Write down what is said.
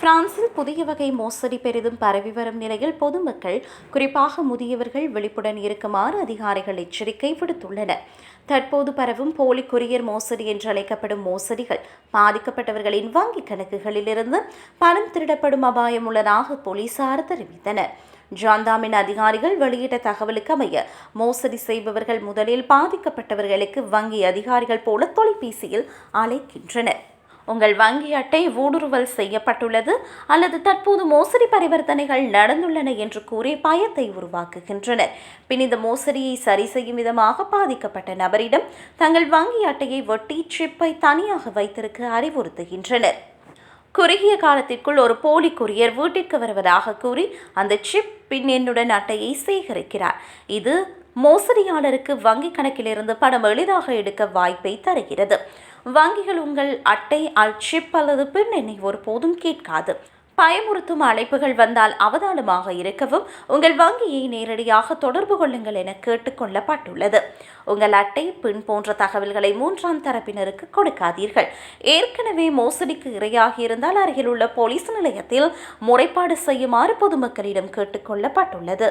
பிரான்சில் புதிய வகை மோசடி பெரிதும் பரவி வரும் நிலையில் பொதுமக்கள் குறிப்பாக முதியவர்கள் விழிப்புடன் இருக்குமாறு அதிகாரிகள் எச்சரிக்கை விடுத்துள்ளனர். தற்போது பரவும் போலி கொரியர் மோசடி என்று அழைக்கப்படும் மோசடிகள் பாதிக்கப்பட்டவர்களின் வங்கிக் கணக்குகளிலிருந்து பணம் திருடப்படும் அபாயம் உள்ளதாக போலீசார் தெரிவித்தனர். ஜான்தாமின் அதிகாரிகள் வெளியிட்ட தகவலுக்கு அமைய மோசடி செய்பவர்கள் முதலில் பாதிக்கப்பட்டவர்களுக்கு வங்கி அதிகாரிகள் போல தொலைபேசியில் அழைக்கின்றனர். உங்கள் வங்கி அட்டை ஊடுருவல் செய்யப்பட்டுள்ளது அல்லது தற்போது மோசடி பரிவர்த்தனைகள் நடந்துள்ளன என்று கூறி பயத்தை உருவாக்குகின்றனர். பின் இந்த மோசடியை சரி செய்யும் விதமாக பாதிக்கப்பட்ட நபரிடம் தங்கள் வங்கி அட்டையை வெட்டி சிப்பை தனியாக வைத்திருக்க அறிவுறுத்துகின்றனர். குறுகிய காலத்திற்குள் ஒரு போலி கொரியர் வீட்டிற்கு வருவதாக கூறி அந்த சிப் பின் என்னுடன் அட்டையை சேகரிக்கிறார். இது மோசடியாளருக்கு வங்கி கணக்கிலிருந்து பணம் எளிதாக எடுக்க வாய்ப்பை தருகிறது. வங்கிகள் உங்கள் அட்டை அல் அல்லது பின் எண்ணை ஒருபோதும் கேட்காது. பயமுறுத்தும் அழைப்புகள் வந்தால் அவதானமாக இருக்கவும் உங்கள் வங்கியை நேரடியாக தொடர்பு கொள்ளுங்கள் என கேட்டுக்கொள்ளப்பட்டுள்ளது உங்கள் அட்டை பின் போன்ற தகவல்களை மூன்றாம் தரப்பினருக்கு கொடுக்காதீர்கள். ஏற்கனவே மோசடிக்கு இரையாகி இருந்தால் அருகில் உள்ள போலீஸ் நிலையத்தில் முறைப்பாடு செய்யுமாறு பொதுமக்களிடம் கேட்டுக்கொள்ளப்பட்டுள்ளது